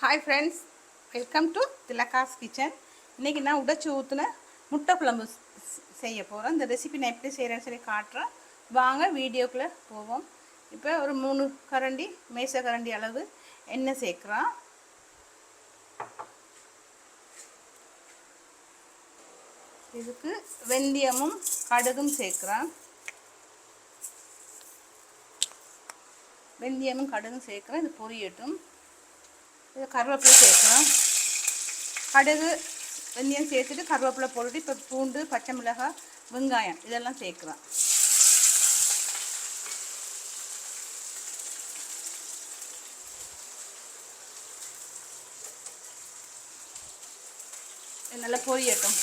Hi friends welcome to Thilaga's kitchen இன்றைக்கி நான் உடைச்சி ஊற்றின முட்டை குழம்பு செய்ய போகிறேன் இந்த ரெசிபி நான் எப்படி செய்கிறேன்னு சொல்லி காட்டுறேன். வாங்க வீடியோக்குள்ளே போவோம். இப்போ ஒரு மூணு கரண்டி மேச கரண்டி அளவு எண்ணெய் சேர்க்குறோம் இதுக்கு வெந்தயமும் கடுகும் சேர்க்குறேன். வெந்தயமும் கடுகும் சேர்க்குறேன். இது பொரியட்டும். இது கருவேப்பிலை சேர்க்கணும் கடுகு வெந்தயம் சேர்த்துட்டு கருவேப்பிலை போட்டுட்டு இப்போ பூண்டு பச்சை மிளகாய் வெங்காயம் இதெல்லாம் சேர்க்குறோம் நல்லா பொரியட்டும்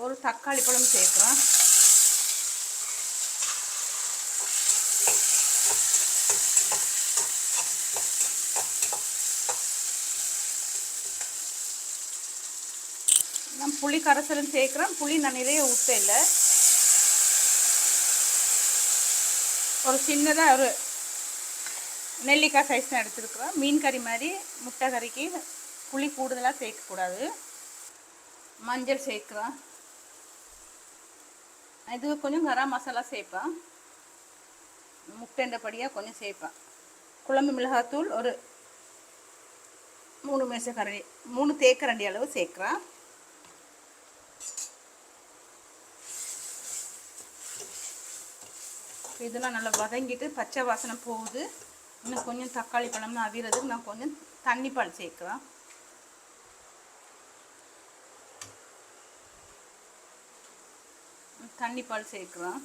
ஒரு தக்காளி பழம் சேர்க்குறோம் நான் புளி கரைசலும் சேர்க்குறேன் புளி நான் நிறைய ஊற்ற இல்லை. ஒரு சின்னதாக ஒரு நெல்லிக்காய் சைஸ் தான் எடுத்துருக்குறோம். மீன் கறி மாதிரி முட்டை கறிக்கு புளி கூடுதலாக சேர்க்கக்கூடாது மஞ்சள் சேர்க்குறோம். இது கொஞ்சம் கரம் மசாலா சேர்ப்பேன். முட்டைண்டபடியாக கொஞ்சம் சேர்ப்பேன். குழம்பு மிளகாத்தூள் ஒரு மூணு மேசக்கரண்டி மூணு தேக்கரண்டி அளவு சேர்க்குறேன். இதெல்லாம் நல்லா வதங்கிட்டு பச்சை வாசனை போகுது. இன்னும் கொஞ்சம் தக்காளி பழம்னு அவிறதுக்கு நான் கொஞ்சம் தண்ணி பால் சேர்க்குறேன் தண்ணி பால் சேர்க்குறோம்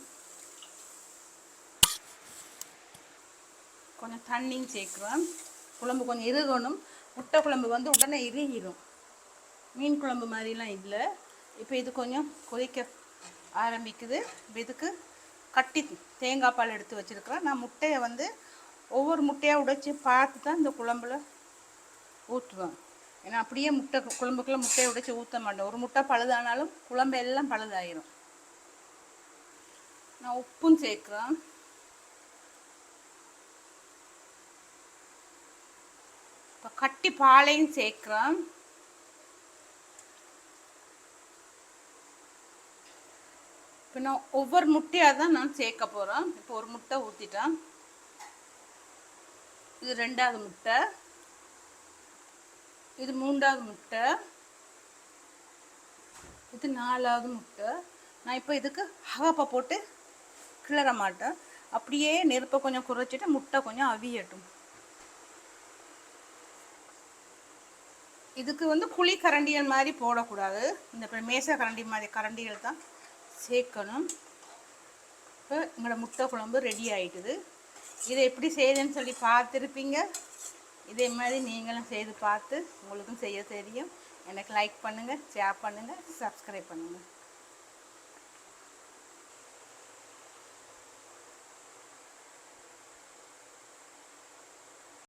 கொஞ்சம் தண்ணியும் சேர்க்குறோம் குழம்பு கொஞ்சம் இறுகணும். முட்டை குழம்பு வந்து உடனே இறுகிடும் மீன் குழம்பு மாதிரிலாம் இல்லை. இப்போ இது கொஞ்சம் கொதிக்க ஆரம்பிக்குது. இப்போ இதுக்கு கட்டி தேங்காய் பால் எடுத்து வச்சுருக்கிறேன் நான் முட்டையை வந்து ஒவ்வொரு முட்டையாக உடைச்சி பார்த்து தான் இந்த குழம்புல ஊற்றுவேன் ஏன்னா அப்படியே முட்டை குழம்புக்குள்ள முட்டையை உடைச்சி ஊற்ற மாட்டேன் ஒரு முட்டை பழுதானாலும் குழம்பு எல்லாம் பழுதாயிரும். நான் உப்பும் சேர்க்குறேன். இப்போ கட்டி பாலையும் சேர்க்குறேன். இப்போ நான் ஒவ்வொரு முட்டையாக தான் நான் சேர்க்க போகிறேன் இப்போ ஒரு முட்டை ஊற்றிட்டேன் இது ரெண்டாவது முட்டை. இது மூன்றாவது முட்டை. இது நாலாவது முட்டை. நான் இப்போ இதுக்கு ஹவாப்பா போட்டு கிளற மாட்டேன். அப்படியே நெருப்பை கொஞ்சம் குறைச்சிட்டு முட்டை கொஞ்சம் அவியட்டும். இதுக்கு வந்து குழி கரண்டிகள் மாதிரி போடக்கூடாது. இந்த மேச கரண்டி மாதிரி கரண்டிகள் தான். சேர்க்கணும். இப்போ எங்களோட முட்டை குழம்பு ரெடி ஆகிட்டுது இதை எப்படி செய்யுதுன்னு சொல்லி பார்த்துருப்பீங்க. இதே மாதிரி நீங்களும் செய்து பார்த்து உங்களுக்கும் செய்ய தெரியும். எனக்கு லைக் பண்ணுங்கள் ஷேர் பண்ணுங்கள் சப்ஸ்கிரைப் பண்ணுங்கள்